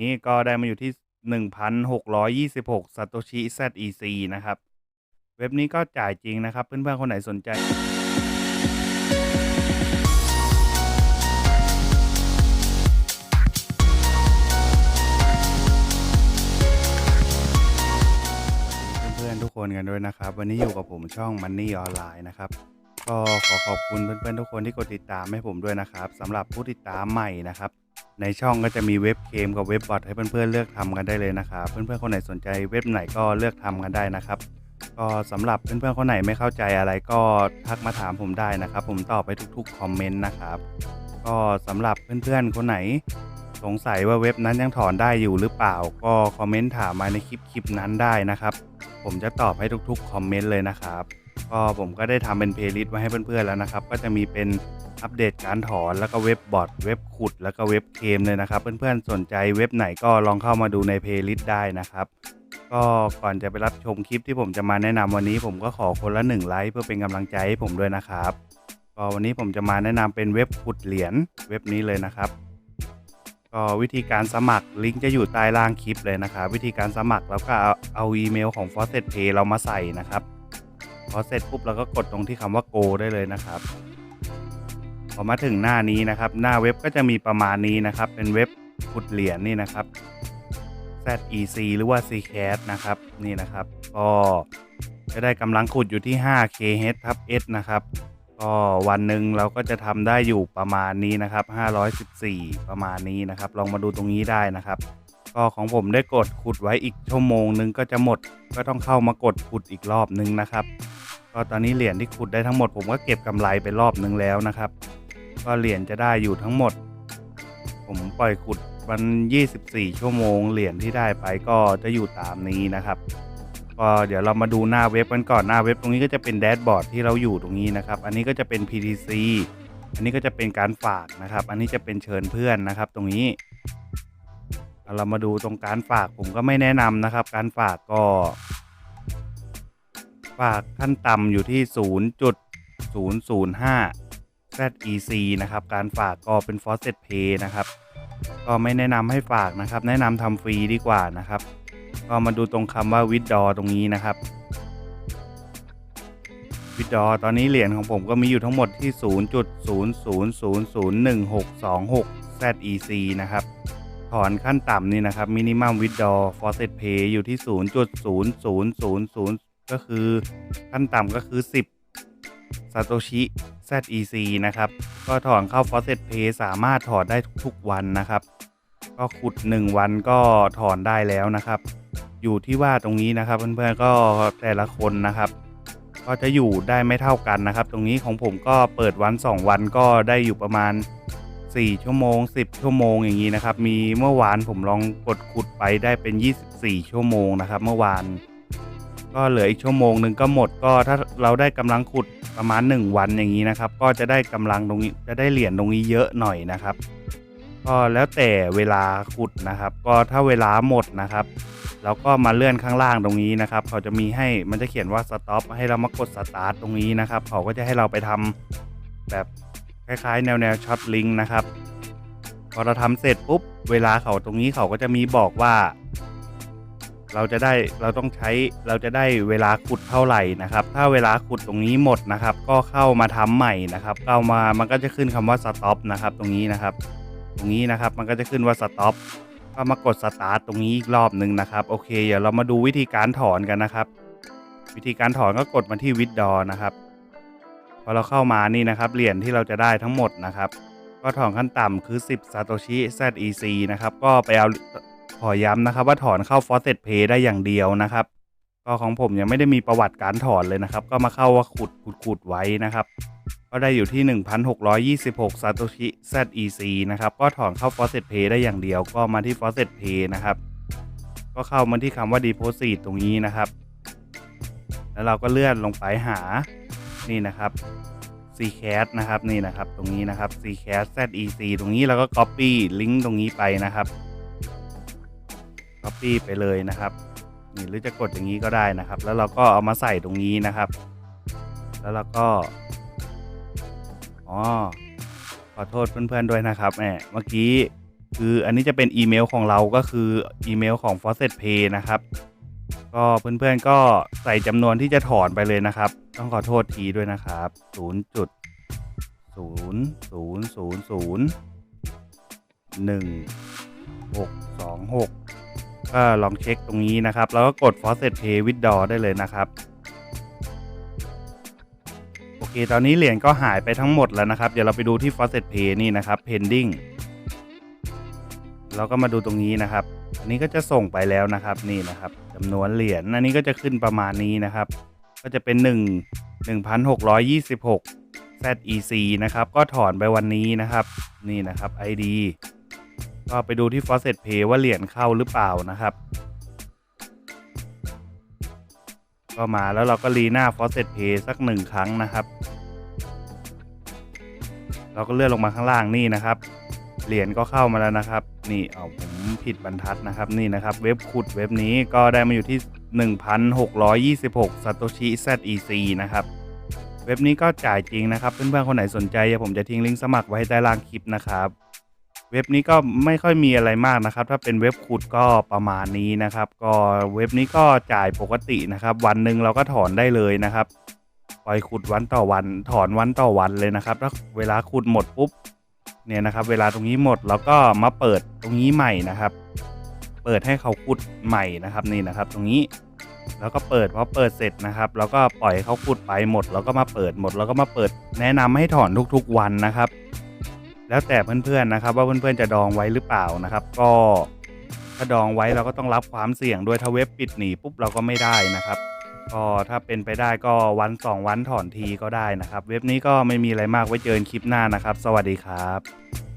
นี้ก็ได้มาอยู่ที่ 1,626 Satoshi ZEC นะครับ เว็บนี้ก็จ่ายจริงนะครับ เพื่อนๆ คนไหนสนใจเพื่อนๆทุกคนกันด้วยนะครับ วันนี้อยู่กับผมช่อง Money ออนไลน์นะครับ ก็ขอขอบคุณเพื่อนๆทุกคนที่กดติดตามให้ผมด้วยนะครับสำหรับผู้ติดตามใหม่นะครับ ในช่องก็จะมีเว็บเกมกับเว็บบอทให้เพื่อนๆเลือกทำกันได้เลยนะครับเพื่อนๆคนไหนสนใจเว็บไหนก็เลือกทำกันได้นะครับ ก็สำหรับเพื่อนๆคนไหนไม่เข้าใจอะไรก็ทักมาถามผมได้นะครับ ผมตอบไปทุกๆคอมเมนต์นะครับก็สำหรับเพื่อนๆคนไหนสงสัยว่าเว็บนั้นยังถอนได้อยู่หรือเปล่า ก็คอมเมนต์ถามมาในคลิปคลิปนั้นได้นะครับ ผมจะตอบให้ทุกๆคอมเมนต์เลยนะครับ ก็ผมก็ได้ทำเป็นเพลย์ลิสต์ไว้ให้เพื่อนๆแล้วนะครับ ก็จะมีเป็นอัปเดตการถอนแล้วก็เว็บบอทเว็บขุด แล้วก็เว็บเคมเลยนะครับ เพื่อนๆสนใจเว็บไหนก็ลองเข้ามาดูในเพลย์ลิสต์ได้นะครับ ก็ก่อนจะไปรับชมคลิปที่ผมจะมาแนะนำวันนี้ ผมก็ขอคนละหนึ่งไลค์เพื่อเป็นกำลังใจให้ผมด้วยนะครับก็วันนี้ผมจะมาแนะนำเป็นเว็บขุดเหรียญเว็บนี้เลยนะครับก็วิธีการสมัครลิงก์จะอยู่ใต้ล่างคลิปเลยนะครับ วิธีการสมัครแล้วก็เอาเอาอีเมลของ f a u c e t Pay เรามาใส่นะครับ พอเสร็จปุ๊บเราก็กดตรงที่คำว่า go ได้เลยนะครับพอมาถึงหน้านี้นะครับ หน้าเว็บก็จะมีประมาณนี้นะครับ เป็นเว็บขุดเหรียญนี่นะครับ ZEC หรือว่า Zcash นะครับนี่นะครับ ก็จะได้กำลังขุดอยู่ที่ 5kh ทับ s นะครับ ก็วันหนึ่งเราก็จะทำได้อยู่ประมาณนี้นะครับ 514 ประมาณนี้นะครับ ลองมาดูตรงนี้ได้นะครับ ก็ของผมได้กดขุดไว้อีกชั่วโมงนึงก็จะหมด ก็ต้องเข้ามากดขุดอีกรอบนึงนะครับ ก็ตอนนี้เหรียญที่ขุดได้ทั้งหมดผมก็เก็บกำไรไปรอบนึงแล้วนะครับ ก็เหรียญจะได้อยู่ทั้งหมด ผมปล่อยขุดวัน 24 ชั่วโมง เหรียญที่ได้ไปก็จะอยู่ตามนี้นะครับก็เดี๋ยวเรามาดูหน้าเว็บกันก่อนหน้าเว็บตรงนี้ก็จะเป็นแดชบอร์ดที่เราอยู่ตรงนี้นะครับ อันนี้ก็จะเป็น PTC อันนี้ก็จะเป็นการฝากนะครับ อันนี้จะเป็นเชิญเพื่อนนะครับ ตรงนี้ เรามาดูตรงการฝากผมก็ไม่แนะนำนะครับ การฝากก็ ฝากขั้นต่ำอยู่ที่ 0.005 ZEC นะครับ การฝากก็เป็น Faucet Pay นะครับ ก็ไม่แนะนำให้ฝากนะครับ แนะนำทำฟรีดีกว่านะครับ ก็มาดูตรงคำว่า withdraw ตรงนี้นะครับ withdraw ตอนนี้เหรียญของผมก็มีอยู่ทั้งหมดที่ 0.0001626 ZEC นะครับถอนขั้นต่ำนี่นะครับ minimum withdraw faucet pay อยู่ที่ 0.0000 ก็คือขั้นต่ำก็คือ 10 satoshi ZEC นะครับ ก็ถอนเข้า faucet pay สามารถถอนได้ทุกๆวันนะครับ ก็ขุด 1 วันก็ถอนได้แล้วนะครับ อยู่ที่ว่าตรงนี้นะครับ เพื่อนๆก็แต่ละคนนะครับ ก็จะอยู่ได้ไม่เท่ากันนะครับ ตรงนี้ของผมก็เปิดวัน 2 วันก็ได้อยู่ประมาณ 4 ชั่วโมง 10 ชั่วโมงอย่างนี้นะครับ มีเมื่อวานผมลองกดขุดไปได้เป็น 24 ชั่วโมงนะครับ เมื่อวาน ก็เหลืออีกชั่วโมงหนึ่งก็หมดก็ถ้าเราได้กำลังขุดประมาณ 1 วันอย่างนี้นะครับ ก็จะได้กำลังตรงนี้จะได้เหรียญตรงนี้เยอะหน่อยนะครับ ก็แล้วแต่เวลาขุดนะครับ ก็ถ้าเวลาหมดนะครับเราก็มาเลื่อนข้างล่างตรงนี้นะครับ เขาจะมีให้มันจะเขียนว่าสต็อปให้เรามากดสตาร์ทตรงนี้นะครับ เขาก็จะให้เราไปทำแบบคล้ายๆ แนวแนวช็อตลิงนะครับพอเราทำเสร็จปุ๊บเวลาเขาตรงนี้เขาก็จะมีบอกว่า เราจะได้เราต้องใช้เราจะได้เวลาขุดเท่าไหร่นะครับ ถ้าเวลาขุดตรงนี้หมดนะครับ ก็เข้ามาทำใหม่นะครับเข้ามามันก็จะขึ้นคำว่าสต็อปนะครับ ตรงนี้นะครับ ตรงนี้นะครับมันก็จะขึ้นว่าสต็อปก็มากดสตาร์ทตรงนี้อีกรอบหนึ่งนะครับ โอเคเดี๋ยวเรามาดูวิธีการถอนกันนะครับ วิธีการถอนก็กดมาที่วิดดอนะครับพอเราเข้ามานี่นะครับเหรียญที่เราจะได้ทั้งหมดนะครับ ก็ถอนขั้นต่ำคือ 10 Satoshi ZEC นะครับก็ไปเอา ขอย้ำนะครับว่าถอนเข้า Faucet Pay ได้อย่างเดียวนะครับ ก็ของผมยังไม่ได้มีประวัติการถอนเลยนะครับ ก็มาเข้าว่าขุดขุดขุดไว้นะครับ ก็ได้อยู่ที่ 1,626 Satoshi ZEC นะครับ ก็ถอนเข้า Faucet Pay ได้อย่างเดียว ก็มาที่ Faucet Pay นะครับ ก็เข้ามาที่คำว่า Deposit ตรงนี้นะครับ แล้วเราก็เลื่อนลงไปหา นี่นะครับ Zcash นะครับ นี่นะครับ ตรงนี้นะครับ Zcash ZEC ตรงนี้เราก็ Copy ลิงก์ตรงนี้ไปนะครับ Copy ไปเลยนะครับนี่หรือจะกดอย่างนี้ก็ได้นะครับ แล้วเราก็เอามาใส่ตรงนี้นะครับ แล้วเราก็อ๋อขอโทษเพื่อนๆด้วยนะครับแหมเมื่อกี้คืออันนี้จะเป็นอีเมลของเราก็คืออีเมลของ f a u c e t Pay นะครับ ก็เพื่อนๆก็ใส่จำนวนที่จะถอนไปเลยนะครับ ต้องขอโทษทีด้วยนะครับ0จุด0 0 0 0 1 6 2 6 ก็ลองเช็คตรงนี้นะครับ แล้วก็กด f a u c e t Pay Withdraw ได้เลยนะครับ โอเค ตอนนี้เหรียญก็หายไปทั้งหมดแล้วนะครับ เดี๋ยวเราไปดูที่ f a u c e t Pay นี่นะครับ pending เราก็มาดูตรงนี้นะครับ อันนี้ก็จะส่งไปแล้วนะครับนี่นะครับจำนวนเหรียญ อันนี้ก็จะขึ้นประมาณนี้นะครับ ก็จะเป็น 1 1,626 ZEC นะครับ ก็ถอนไปวันนี้นะครับ นี่นะครับ ID ก็ไปดูที่ Faucet Pay ว่าเหรียญเข้าหรือเปล่านะครับ ก็มาแล้วเราก็รีหน้า Faucet Pay สักหนึ่งครั้งนะครับ เราก็เลื่อนลงมาข้างล่างนี่นะครับ เหรียญก็เข้ามาแล้วนะครับ นี่เอาผมผิดบรรทัดนะครับนี่นะครับ เว็บขุดเว็บนี้ก็ได้มาอยู่ที่ 1,626 Satoshi ZEC นะครับเว็บนี้ก็จ่ายจริงนะครับ เพื่อนๆคนไหนสนใจผมจะทิ้งลิงก์สมัครไว้ใต้ล่างคลิปนะครับ เว็บนี้ก็ไม่ค่อยมีอะไรมากนะครับ ถ้าเป็นเว็บขุดก็ประมาณนี้นะครับ ก็เว็บนี้ก็จ่ายปกตินะครับ วันหนึ่งเราก็ถอนได้เลยนะครับปล่อยขุดวันต่อวัน ถอนวันต่อวันเลยนะครับถ้าเวลาขุดหมดปุ๊บเนี่ยนะครับ เวลาตรงนี้หมดแล้วก็มาเปิดตรงนี้ใหม่นะครับ เปิดให้เขาขุดใหม่นะครับนี่นะครับ ตรงนี้แล้วก็เปิดพอเปิดเสร็จนะครับ แล้วก็ปล่อยเขาขุดไปหมด แล้วก็มาเปิดหมด แล้วก็มาเปิดแนะนำให้ถอนทุกๆวันนะครับ แล้วแต่เพื่อนๆนะครับ ว่าเพื่อนๆจะดองไว้หรือเปล่านะครับ ก็ถ้าดองไว้เราก็ต้องรับความเสี่ยงด้วยถ้าเว็บปิดหนีปุ๊บเราก็ไม่ได้นะครับก็ถ้าเป็นไปได้ก็วันสองวันถอนทีก็ได้นะครับ เว็บนี้ก็ไม่มีอะไรมากไว้เจอกันคลิปหน้านะครับ สวัสดีครับ